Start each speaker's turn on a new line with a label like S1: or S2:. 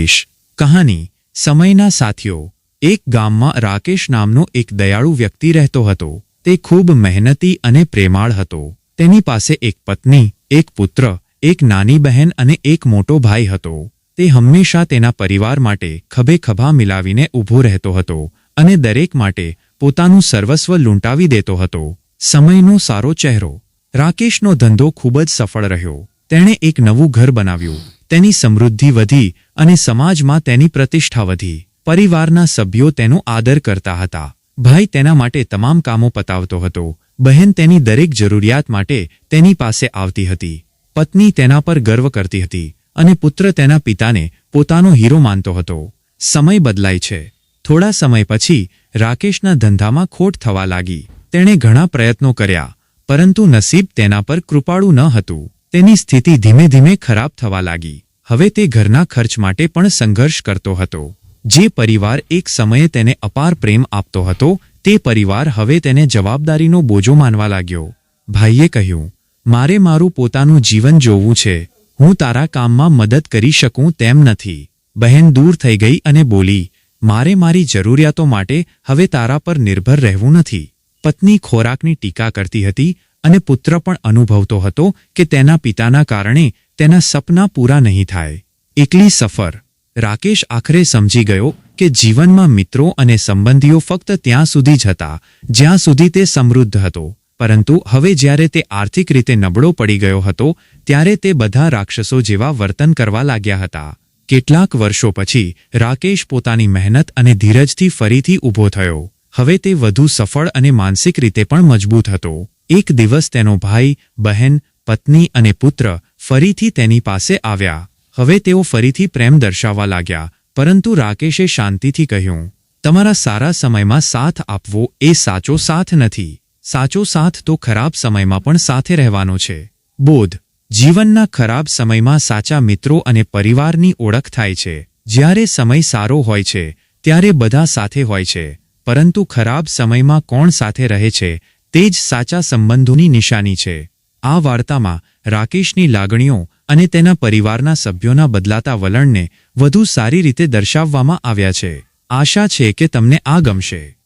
S1: રાકેશ કહાની સમયના સાથીઓ. એક ગામમાં રાકેશ નામનો એક દયાળુ વ્યક્તિ રહેતો હતો. તે ખૂબ મહેનતી અને પ્રેમાળ હતો. તેની પાસે એક પત્ની, એક પુત્ર, એક નાની બહેન અને એક મોટો ભાઈ હતો. તે હંમેશા તેના પરિવાર માટે ખભે ખભા મિલાવીને ઊભો રહેતો હતો અને દરેક માટે પોતાનું સર્વસ્વ લૂંટાવી દેતો હતો. સમયનો સારો ચહેરો. રાકેશનો ધંધો ખૂબ જ સફળ રહ્યો. તેણે એક નવું ઘર બનાવ્યું. તેની સમૃદ્ધિ વધી અને સમાજમાં તેની પ્રતિષ્ઠા વધી. પરિવારના સભ્યો તેનો આદર કરતા હતા. ભાઈ તેના માટે તમામ કામો પતાવતો હતો. બહેન તેની દરેક જરૂરિયાત માટે તેની પાસે આવતી હતી. પત્ની તેના પર ગર્વ કરતી હતી અને પુત્ર તેના પિતાને પોતાનો હીરો માનતો હતો. સમય બદલાય છે. થોડા સમય પછી રાકેશના ધંધામાં ખોટ થવા લાગી. તેણે ઘણા પ્રયત્નો કર્યા, પરંતુ નસીબ તેના પર કૃપાળુ ન હતું. તેની સ્થિતિ ધીમે ધીમે ખરાબ થવા લાગી. હવે તે ઘરના ખર્ચ માટે પણ સંઘર્ષ કરતો હતો. જે પરિવાર એક સમયે તેને અપાર પ્રેમ આપતો હતો, તે પરિવાર હવે તેને જવાબદારીનો બોજો માનવા લાગ્યો. ભાઈએ કહ્યું, મારે મારું પોતાનું જીવન જોવું છે. હું તારા કામમાં મદદ કરી શકું તેમ નથી. બહેન દૂર થઈ ગઈ અને બોલી, મારે મારી જરૂરિયાતો માટે હવે તારા પર નિર્ભર રહેવું નથી. પત્ની ખોરાકની ટીકા કરતી હતી અને પુત્ર પણ અનુભવતો હતો કે તેના પિતાના કારણે તેના સપના પૂરા નહીં થાય. એકલી સફર. રાકેશ આખરે સમજી ગયો કે જીવનમાં મિત્રો અને સંબંધીઓ ફક્ત ત્યાં સુધી જ હતા, જ્યાં સુધી તે સમૃદ્ધ હતો. પરંતુ હવે જ્યારે તે આર્થિક રીતે નબળો પડી ગયો હતો, ત્યારે તે બધા રાક્ષસો જેવા વર્તન કરવા લાગ્યા હતા. કેટલાક વર્ષો પછી, રાકેશ પોતાની મહેનત અને ધીરજથી ફરીથી ઊભો થયો. હવે તે વધુ સફળ અને માનસિક રીતે પણ મજબૂત હતો. એક દિવસ તેનો ભાઈ, બહેન, પત્ની અને પુત્ર ફરીથી તેની પાસે આવ્યા. હવે તેઓ ફરીથી પ્રેમ દર્શાવવા લાગ્યા, પરંતુ રાકેશે શાંતિથી કહ્યું, તમારા સારા સમયમાં સાથ આપવો એ સાચો સાથ નથી. સાચો સાથ તો ખરાબ સમયમાં પણ સાથે રહેવાનો છે. બોધ, જીવનના ખરાબ સમયમાં સાચા મિત્રો અને પરિવારની ઓળખ થાય છે. જ્યારે સમય સારો હોય છે, ત્યારે બધા સાથે હોય છે. પરંતુ ખરાબ સમયમાં કોણ સાથે રહે છે તે જ સાચા સંબંધોની નિશાની છે. આ વાર્તામાં રાકેશની લાગણીઓ અને તેના પરિવારના સભ્યોના બદલાતા વલણને વધુ સારી રીતે દર્શાવવામાં આવ્યા છે. આશા છે કે તમને આ ગમશે.